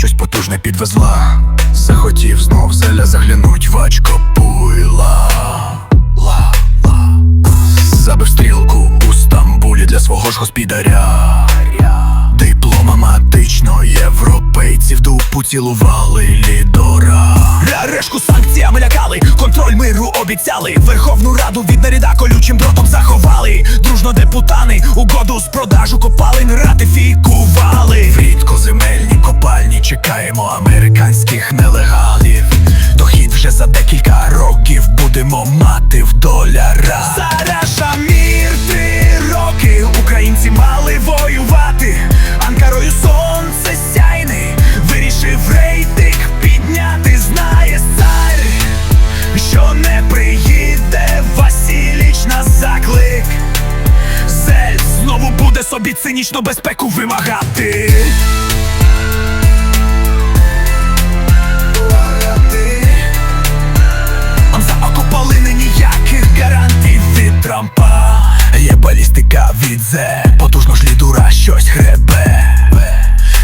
щось потужне підвезла. Захотів знов зеля заглянуть в очко пуйла. Ла, ла. Забив стрілку у Стамбулі для свого ж господаря. Диплома матично європейців дупу цілували лідора. Решку санкціями лякали, контроль миру обіцяли. Верховну Раду від наряда колючим дротом заховали. Дружно депутани угоду з продажу копалин ратифікували. Будемо мати в долярах. Зараз Шамір три роки українці мали воювати. Анкарою сонце сяйне, вирішив рейтинг підняти, знає цар, що не приїде Василіч на заклик. Зель знову буде собі цинічно безпеку вимагати. Від Трампа Є балістика від Зе, потужно ж лідура щось гребе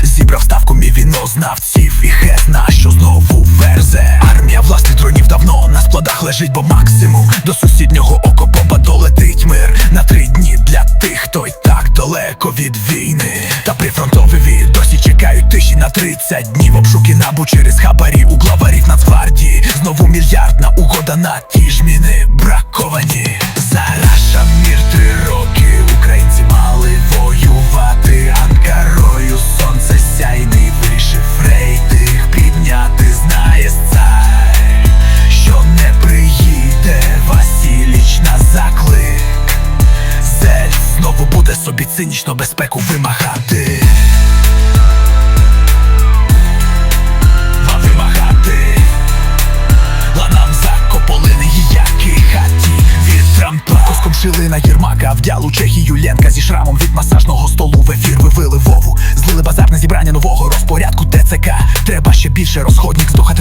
Зібрав ставку мій вінознавців. І хезна, що знову верзе. Армія власних дронів давно на складах лежить, бо максимум До сусіднього окопоба долетить мир. На три дні для тих, хто й так далеко від війни. Та прифронтові досі чекають тиші на 30 днів. Обшуки набу через хабарі у главарів Нацгвардії. Знову мільярдна угода на ті ж міни браковані собі цинічно безпеку вимагати. Шилина Єрмака вдял у Чехію Ленка зі шрамом від масажного столу в ефір вивели Вову. Злили базар на зібрання нового розпорядку ТЦК. Треба ще більше розходник здохати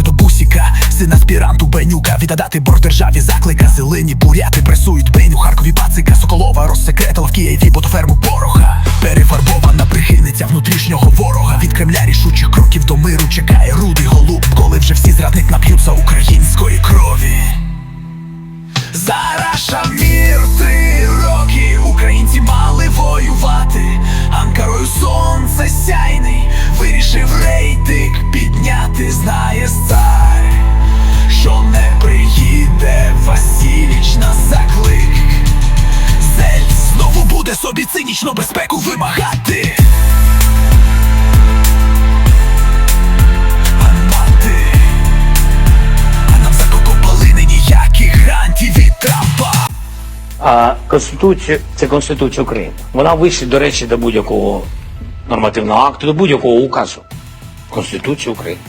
до бусіка Син аспіранту Бенюка віддати борг державі. Заклика Зелені буряти пресують Бень у Харкові пацика Соколова розсекретила в Києві ботоферму Пороха Перефарбована прихильниця внутрішнього ворога. Від Кремля рішучих кроків до миру чекає рудий голуб Коли вже всі зрадник нап'ються української крові. Зараз Шамір три роки. Українці мали воювати. Анкарою сонце сяйний. Вирішив рейтинг підняти, знає цар собі безпеку вимагати А нам закопали ніяких гарантій від Трампа А Конституція це Конституція України. Вона вище, до речі, до будь-якого нормативного акту, до будь-якого указу. Конституція України.